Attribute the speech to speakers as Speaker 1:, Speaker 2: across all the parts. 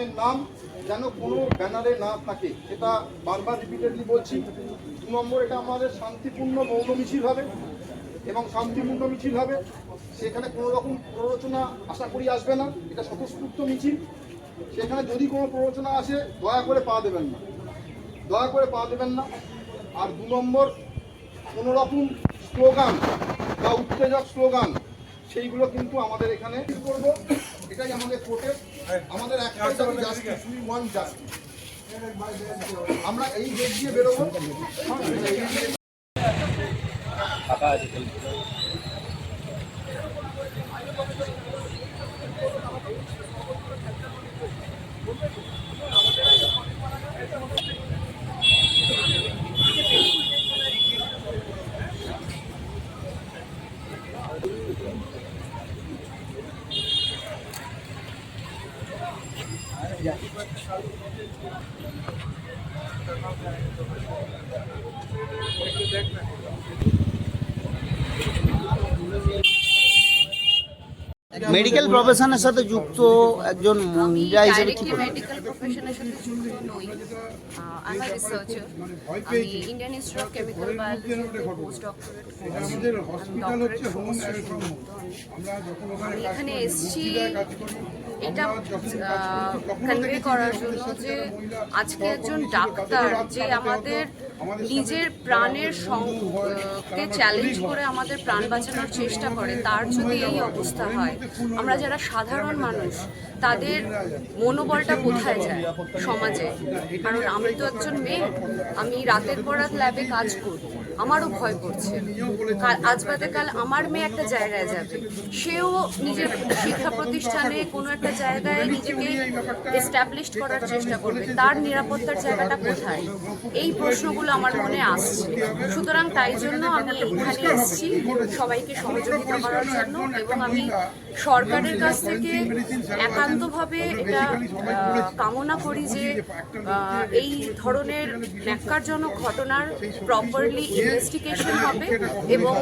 Speaker 1: ছবি নাম যেন কোনো ব্যানারে না থাকে। সেটা বারবার রিপিটেডলি বলছি। দু নম্বর, এটা আমাদের শান্তিপূর্ণ মৌন মিছিল হবে এবং শান্তিপূর্ণ মিছিল হবে। সেখানে কোনো রকম প্ররোচনা আশা করি আসবে না। এটা স্বতঃস্ফূর্ত মিছিল। সেখানে যদি কোনো প্ররোচনা আসে, দয়া করে পা দেবেন না। দয়া করে পা দেবেন না। আর দু নম্বর, কোনো রকম স্লোগান বা উত্তেজক স্লোগান, সেইগুলো কিন্তু আমাদের এখানে করব এটাই আমাদের কোর্টের আমাদের একটাই দাবি জাস্টিস উই ওয়ান জাস্টিস আমরা এই গেট দিয়ে বেরোবো। এই
Speaker 2: মেডিকেল প্রফেশনের সাথে যুক্ত একজন মহিলা হিসেবে কি
Speaker 3: ডাইরেক্টলি মেডিকেল প্রফেশনের সাথে যুক্ত নই। আই এম রিসার্চার আমি ইন্ডিয়ান ইনস্টিটিউট অফ কেমিক্যাল বায়োলজিতে পোস্ট ডক্টরেট
Speaker 4: আমাদের হসপিটাল হচ্ছে হোম
Speaker 3: আমি এখানে এসেছি এটা কনভে করার জন্য যে আজকে একজন ডাক্তার যে আমাদের নিজের প্রাণের সঙ্গে চ্যালেঞ্জ করে আমাদের প্রাণ বাঁচানোর চেষ্টা করে, তার যদি এই অবস্থা হয়, আমরা যারা সাধারণ মানুষ তাদের মনোবলটা কোথায় যায় সমাজে? কারণ আমি তো একজন মেয়ে, আমি রাতের পর রাত ল্যাবে কাজ করি, আমারও ভয় করছে। আজ বাদে কাল আমার মেয়ে একটা জায়গায় যাবে। সেও নিজের শিক্ষা প্রতিষ্ঠানে কোনো একটা জায়গায় নিজেকে এস্টাবলিশড করার চেষ্টা করবে। তার নিরাপত্তার জায়গাটা কোথায়? এই প্রশ্নগুলো আমার মনে আসছে। সুতরাং তাই জন্য আমি এখানে এসেছি সবাইকে সহযোগিতা করার জন্য এবং আমি সরকারের কাছ থেকে একান্তভাবে এটা কামনা করি যে এই ধরনের ন্যাক্কারজনক ঘটনার প্রপারলি ইনভেস্টিগেশন হবে এবং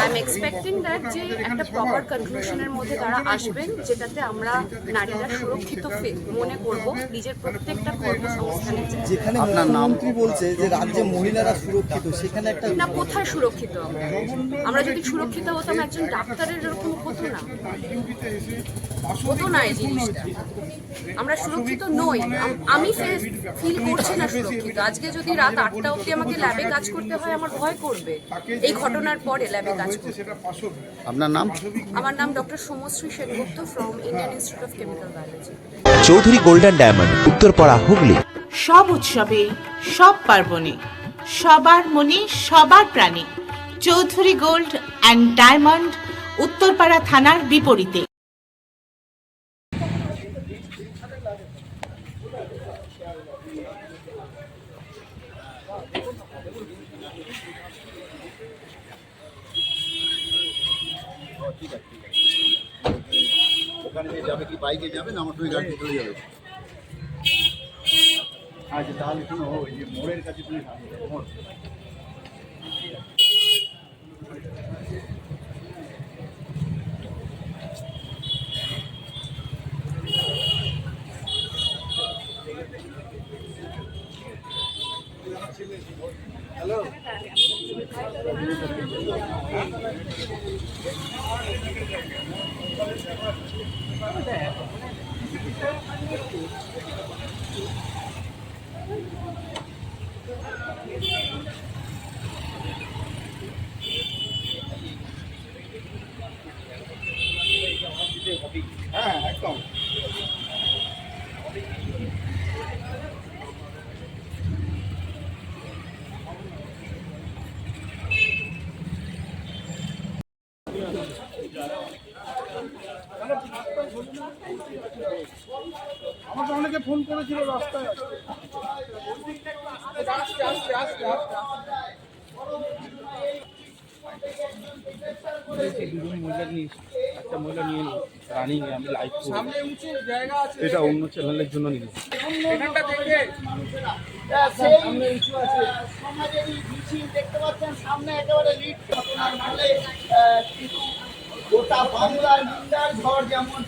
Speaker 3: আই এম এক্সপেক্টিং দ্যাট যে একটা প্রপার কনক্লুশনের মধ্যে তারা আসবেন যেটাতে আমরা নারীরা সুরক্ষিত মনে করব নিজের প্রত্যেকটা কর্মসংস্থানে।
Speaker 5: যেখানে? মুখ্যমন্ত্রী বলছে যে রাজ্যে মহিলারা সুরক্ষিত সেখানে একটা
Speaker 3: না কোথায় সুরক্ষিত? আমরা আমরা যদি সুরক্ষিত হতাম একজন ডাক্তারের এরকম হতো না। হতো না এই জিনিসটা আমরা সুরক্ষিত নই। আমি ফিল করছি না সুরক্ষিত। আজকে যদি রাত আটটা অবধি আমাকে ল্যাবে কাজ করতে হয় আমার ভয় করবে। এই ঘটনার পরে ল্যাবে কাজ করতে
Speaker 2: আপনার নাম?
Speaker 3: আমার নাম doctor Somashree Sengupta from Indian Institute of Chemical Biology
Speaker 6: Chowdhury golden diamond Uttarpara Hooghly.
Speaker 7: সব উৎসবে সব পার্বণে সবার মনে সবার প্রাণী। Chowdhury gold and diamond Uttarpara থানার বিপরীতে।
Speaker 1: বাইকে যাবে না আমার সঙ্গে গাড়িতে চলে যাবে আচ্ছা তাহলে শোনো, ওই যে মোড়ের কাছে তুমি やった! আমাকে অনেকে ফোন করেছিল রাস্তায়। আসতে আসতে আসতে আসতে
Speaker 8: দুজন মহিলা নিয়ে একটা মহিলা নিয়ে নিই রানিং আমি লাইভ
Speaker 4: সামনে উঁচু জায়গা আছে।
Speaker 8: এটা অন্য চ্যানেলের জন্য
Speaker 4: এখানটা
Speaker 1: এই মিছিল দেখতে পাচ্ছেন সামনে একেবারে লিড ফলে আহ, গোটা বাংলার নিন্দার ঝড় যেমন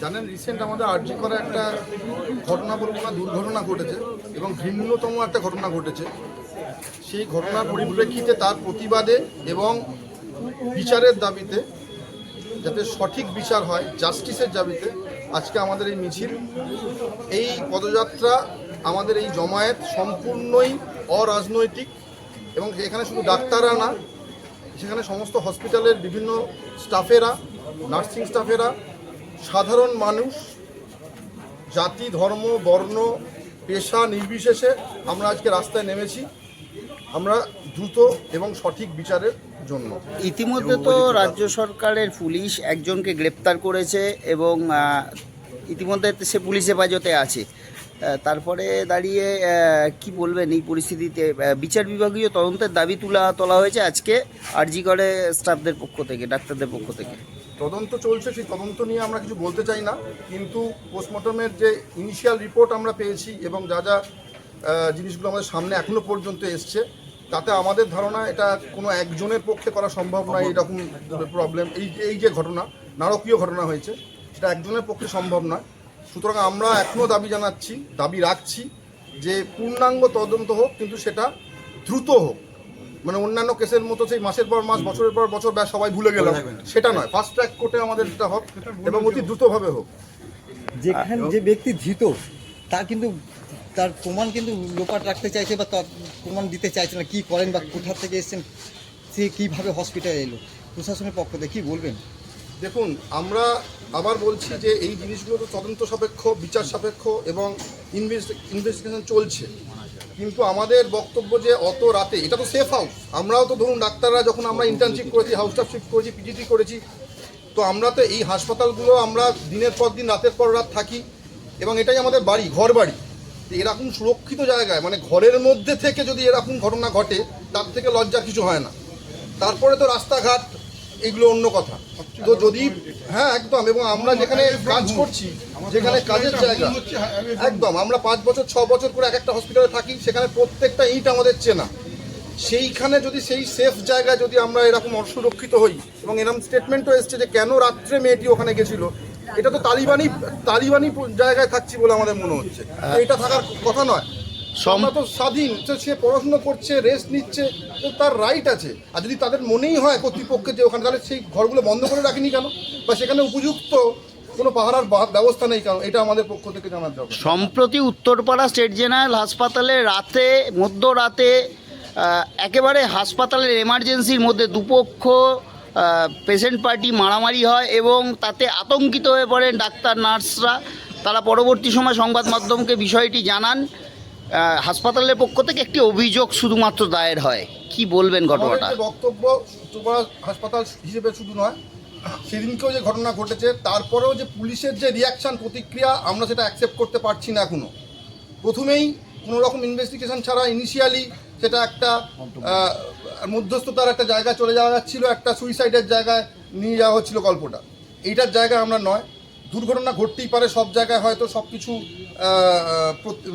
Speaker 1: জানেন রিসেন্ট আমাদের আর্জি করা একটা ঘটনা বলব দুর্ঘটনা ঘটেছে এবং ঘৃণ্যতম একটা ঘটনা ঘটেছে। সেই ঘটনার পরিপ্রেক্ষিতে তার প্রতিবাদে এবং বিচারের দাবিতে, যাতে সঠিক বিচার হয় জাস্টিসের দাবিতে আজকে আমাদের এই মিছিল। এই পদযাত্রা আমাদের এই জমায়েত সম্পূর্ণই অরাজনৈতিক এবং এখানে শুধু ডাক্তাররা না সেখানে সমস্ত হসপিটালের বিভিন্ন স্টাফেরা নার্সিং স্টাফেরা সাধারণ মানুষ জাতি ধর্ম বর্ণ পেশা নির্বিশেষে আমরা আজকে রাস্তায় নেমেছি। আমরা দ্রুত এবং সঠিক বিচারের জন্য।
Speaker 2: ইতিমধ্যে তো রাজ্য সরকারের পুলিশ একজনকে গ্রেপ্তার করেছে এবং ইতিমধ্যে সে পুলিশ হেফাজতে আছে। তারপরে দাঁড়িয়ে কি বলবেন এই পরিস্থিতিতে? বিচার বিভাগীয় তদন্তের দাবি তোলা তোলা হয়েছে আজকে আরজি করে স্টাফদের পক্ষ থেকে ডাক্তারদের পক্ষ থেকে।
Speaker 1: তদন্ত চলছে সেই তদন্ত নিয়ে আমরা কিছু বলতে চাই না কিন্তু পোস্টমর্টমের যে ইনিশিয়াল রিপোর্ট আমরা পেয়েছি এবং যা যা জিনিসগুলো আমাদের সামনে এখনও পর্যন্ত এসছে তাতে আমাদের ধারণা এটা কোনো একজনের পক্ষে করা সম্ভব নয় এরকম প্রবলেম এই এই যে ঘটনা নারকীয় ঘটনা হয়েছে সেটা একজনের পক্ষে সম্ভব নয়। সুতরাং আমরা এখনও দাবি জানাচ্ছি দাবি রাখছি যে পূর্ণাঙ্গ তদন্ত হোক কিন্তু সেটা দ্রুত হোক। মানে অন্যান্য কেসের মতো সেই মাসের পর মাস বছরের পর বছর ব্যাস সবাই ভুলে গেলাম। সেটা নয় ফাস্ট ট্র্যাক কোর্টে আমাদের এটা হোক এবং অতি দ্রুতভাবে হোক।
Speaker 5: যেখানে যে ব্যক্তি ধৃত তার কিন্তু তার প্রমাণ কিন্তু লোপাট রাখতে চাইছে বা তার প্রমাণ দিতে চাইছে না কী করেন বা কোথা থেকে এসেছেন সে কীভাবে হসপিটালে এলো? প্রশাসনের পক্ষ থেকে কী বলবেন?
Speaker 1: দেখুন, আমরা আবার বলছি যে এই জিনিসগুলো তো তদন্ত সাপেক্ষ, বিচার সাপেক্ষ এবং ইনভেস্টিগেশন চলছে। কিন্তু আমাদের বক্তব্য যে অত রাতে, এটা তো সেফ হাউস আমরাও তো ধরুন ডাক্তাররা যখন আমরা ইন্টার্নশিপ করেছি হাউস শিফট করেছি পিজিটি করেছি, তো আমরা তো এই হাসপাতালগুলো আমরা দিনের পর দিন, রাতের পর রাত থাকি এবং এটাই আমাদের বাড়ি ঘর বাড়ি এরকম সুরক্ষিত জায়গায় মানে ঘরের মধ্যে থেকে যদি এরকম ঘটনা ঘটে, তার থেকে লজ্জার কিছু হয় না। তারপরে তো রাস্তাঘাট এগুলো অন্য কথা। তো যদি হ্যাঁ একদম, এবং আমরা যেখানে কাজ করছি, যেখানে কাজের জায়গা, একদম, আমরা পাঁচ বছর, ছ বছর করে এক একটা হসপিটালে থাকি, সেখানে প্রত্যেকটা ইট আমাদের চেনা। সেইখানে যদি সেই সেফ জায়গায় যদি আমরা এরকম অসুরক্ষিত হই, এবং এরকম স্টেটমেন্টও এসছে যে কেন রাত্রে মেয়েটি ওখানে গেছিল, এটা তো তালিবানি তালিবানি জায়গায় থাকছি বলে আমাদের মনে হচ্ছে। এটা থাকার কথা নয়। আমরা তো স্বাধীন সে পড়াশুনো করছে রেস্ট নিচ্ছে তো তার রাইট আছে। আর যদি তাদের মনেই হয় কর্তৃপক্ষের যে ওখানে তাহলে সেই ঘরগুলো বন্ধ করে রাখেনি কেন? বা সেখানে উপযুক্ত কোনো পাহারার ব্যবস্থা নেই কেন? এটা আমাদের পক্ষ থেকে জানাতে হবে
Speaker 2: সম্প্রতি উত্তরপাড়া স্টেট জেনারেল হাসপাতালে রাতে মধ্যরাতে একেবারে হাসপাতালের এমার্জেন্সির মধ্যে দুপক্ষ পেশেন্ট পার্টি মারামারি হয় এবং তাতে আতঙ্কিত হয়ে পড়েন ডাক্তার নার্সরা। তারা পরবর্তী সময় সংবাদ মাধ্যমকে বিষয়টি জানান। হাসপাতালের পক্ষ থেকে একটি অভিযোগ শুধুমাত্র দায়ের হয়। কি বলবেন ঘটনাটা?
Speaker 1: বক্তব্য হাসপাতাল হিসেবে শুধু নয়, সেদিনকেও যে ঘটনা ঘটেছে, তারপরেও যে পুলিশের যে রিয়াকশন প্রতিক্রিয়া, আমরা সেটা অ্যাকসেপ্ট করতে পারছি না এখনও প্রথমেই কোনো রকম ইনভেস্টিগেশন ছাড়া ইনিশিয়ালি সেটা একটা মধ্যস্থতার একটা জায়গায় চলে যাওয়া যাচ্ছিল, একটা সুইসাইডের জায়গায় নিয়ে যাওয়া হচ্ছিল গল্পটা। এইটার জায়গায় আমরা নয় দুর্ঘটনা ঘটতেই পারে, সব জায়গায় হয়তো সব কিছু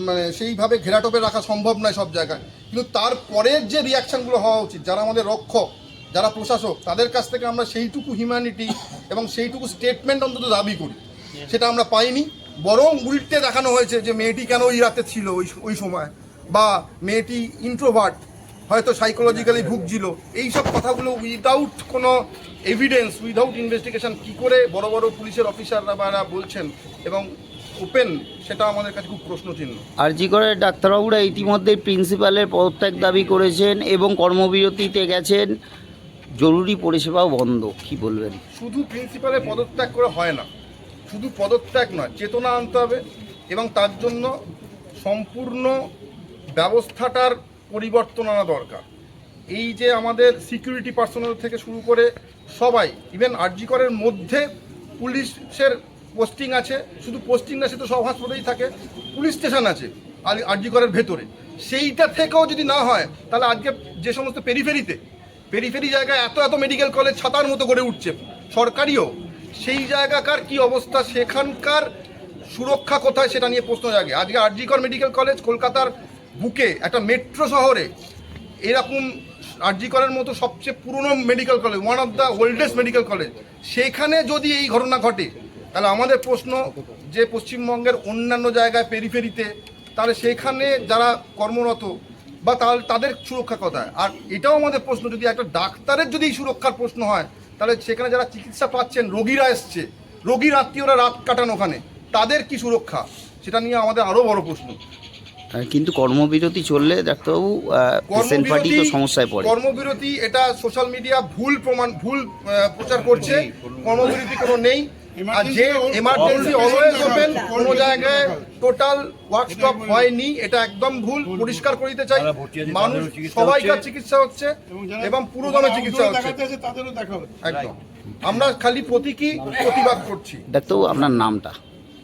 Speaker 1: মানে সেইভাবে ঘেরাটোপে রাখা সম্ভব নয় সব জায়গায়। কিন্তু তারপরের যে রিয়াকশানগুলো হওয়া উচিত, যারা আমাদের রক্ষক, যারা প্রশাসক, তাদের কাছ থেকে আমরা সেইটুকু হিউম্যানিটি এবং সেইটুকু স্টেটমেন্ট অন্তত দাবি করি। সেটা আমরা পাইনি, বরং উল্টে দেখানো হয়েছে যে মেয়েটি কেন ওই রাতে ছিল ওই ওই সময়, বা মেয়েটি ইন্ট্রোভার্ট হয়তো সাইকোলজিক্যালি ভুগছিল। এই সব কথাগুলো উইদাউট কোনো এভিডেন্স উইদাউট ইনভেস্টিগেশন কী করে বড় বড় পুলিশের অফিসাররা বা বলছেন এবং ওপেন সেটা আমাদের কাছে খুব প্রশ্নচিহ্ন।
Speaker 2: আরজি করে ডাক্তারবাবুরা ইতিমধ্যে প্রিন্সিপালের পদত্যাগ দাবি করেছেন এবং কর্মবিরতিতে গেছেন। জরুরি পরিষেবাও বন্ধ কি বলবেন?
Speaker 1: শুধু প্রিন্সিপালের পদত্যাগ করে হয় না শুধু পদত্যাগ নয় চেতনা আনতে হবে এবং তার জন্য সম্পূর্ণ ব্যবস্থাটার পরিবর্তন আনা দরকার। এই যে আমাদের সিকিউরিটি পার্সোনাল থেকে শুরু করে সবাই ইভেন আরজিকরের মধ্যে পুলিশের পোস্টিং আছে, শুধু পোস্টিং না, সে তো সব হাসপাতালেই থাকে, পুলিশ স্টেশন আছে আর আরজিকরের ভেতরে। সেইটা থেকেও যদি না হয়, তাহলে আজকে যে সমস্ত পেরিফেরিতে পেরিফেরি জায়গায় এত এত মেডিকেল কলেজ ছাতার মতো গড়ে উঠছে, সরকারিও, সেই জায়গাকার কি অবস্থা, সেখানকার সুরক্ষা কোথায়, সেটা নিয়ে প্রশ্ন জাগে। আজকে আরজিকর মেডিকেল কলেজ কলকাতার বুকে, একটা মেট্রো শহরে, এরকম আরজি কলের মতো সবচেয়ে পুরনো medical college one of the oldest medical college সেখানে যদি এই ঘটনা ঘটে, তাহলে আমাদের প্রশ্ন যে পশ্চিমবঙ্গের অন্যান্য জায়গায় পেরিফেরিতে তাহলে সেখানে যারা কর্মরত বা তাদের সুরক্ষা কোথায়? আর এটাও আমাদের প্রশ্ন, যদি একটা ডাক্তারের যদি সুরক্ষার প্রশ্ন হয়, তাহলে সেখানে যারা চিকিৎসা পাচ্ছেন, রোগীরা এসছে, রোগীর আত্মীয়রা রাত কাটান ওখানে, তাদের কি সুরক্ষা? সেটা নিয়ে আমাদের আরও বড় প্রশ্ন।
Speaker 2: কিন্তু কর্মবিরতি চললে ডাক্তারবাবু পেশেন্ট পার্টি তো সমস্যায় পড়ে।
Speaker 1: কর্মবিরতি এটা সোশ্যাল মিডিয়া ভুল প্রমাণ ভুল প্রচার করছে। কর্মবিরতি কোনো নেই। আর যে এমার্জেন্সি অলওয়েজ ওপেন কোনো জায়গায় টোটাল ওয়ার্কশপ হয়নি। এটা একদম ভুল পরিষ্কার করিতে চাই। মানুষ সবাইকার চিকিৎসা হচ্ছে এবং পুরো দমে চিকিৎসা হচ্ছে।
Speaker 4: তাদেরও দেখা হচ্ছে
Speaker 1: একদম। আমরা খালি প্রতীকী প্রতিবাদ করছি।
Speaker 2: ডাক্তারবাবু আপনার নামটা?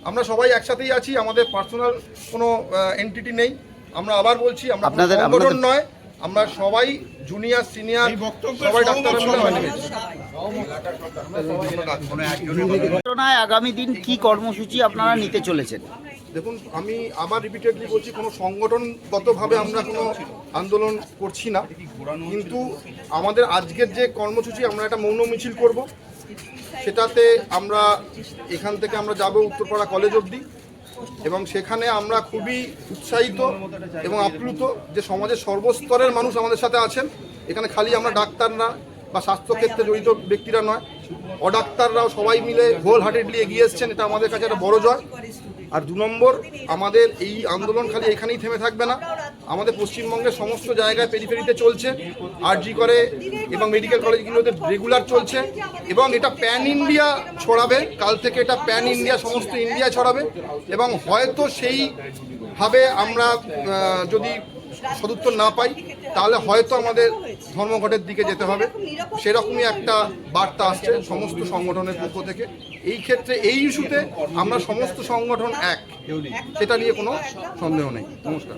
Speaker 1: আমরা সবাই একসাথেই আছি আমাদের পার্সোনাল কোনো এন্টিটি নেই। আমরা আবার বলছি আমরা সংগঠন নয় আমরা সবাই জুনিয়র সিনিয়র সবাই ডাক্তার
Speaker 2: আগামী দিন কি কর্মসূচি আপনারা নিতে চলেছেন?
Speaker 1: দেখুন আমি আবার রিপিটেডলি বলছি কোনো সংগঠনগতভাবে আমরা কোনো আন্দোলন করছি না। কিন্তু আমাদের আজকের যে কর্মসূচি আমরা একটা মৌন মিছিল করব। সেটাতে আমরা এখান থেকে আমরা যাব উত্তরপাড়া কলেজ অবধি এবং সেখানে আমরা খুবই উৎসাহিত এবং আপ্লুত যে সমাজের সর্বস্তরের মানুষ আমাদের সাথে আছেন। এখানে খালি আমরা ডাক্তার না বা স্বাস্থ্যক্ষেত্রে জড়িত ব্যক্তিরা নয়। অডাক্তাররাও সবাই মিলে হোল হার্টেডলি এগিয়ে এসছেন। এটা আমাদের কাছে একটা বড় জয়। আর দু নম্বর, আমাদের এই আন্দোলন খালি এখানেই থেমে থাকবে না। আমাদের পশ্চিমবঙ্গের সমস্ত জায়গায় পেরিফেরিতে চলছে আরজি করে এবং মেডিকেল কলেজগুলোতে রেগুলার চলছে এবং এটা প্যান ইন্ডিয়া ছড়াবে, কাল থেকে এটা প্যান ইন্ডিয়া সমস্ত ইন্ডিয়া ছড়াবে এবং হয়তো সেইভাবে আমরা যদি সদুত্তর না পাই, তাহলে হয়তো আমাদের ধর্মঘটের দিকে যেতে হবে। সেরকমই একটা বার্তা আসছে সমস্ত সংগঠনের পক্ষ থেকে। এই ক্ষেত্রে এই ইস্যুতে আমরা সমস্ত সংগঠন এক, সেটা নিয়ে কোনো সন্দেহ নেই। নমস্কার।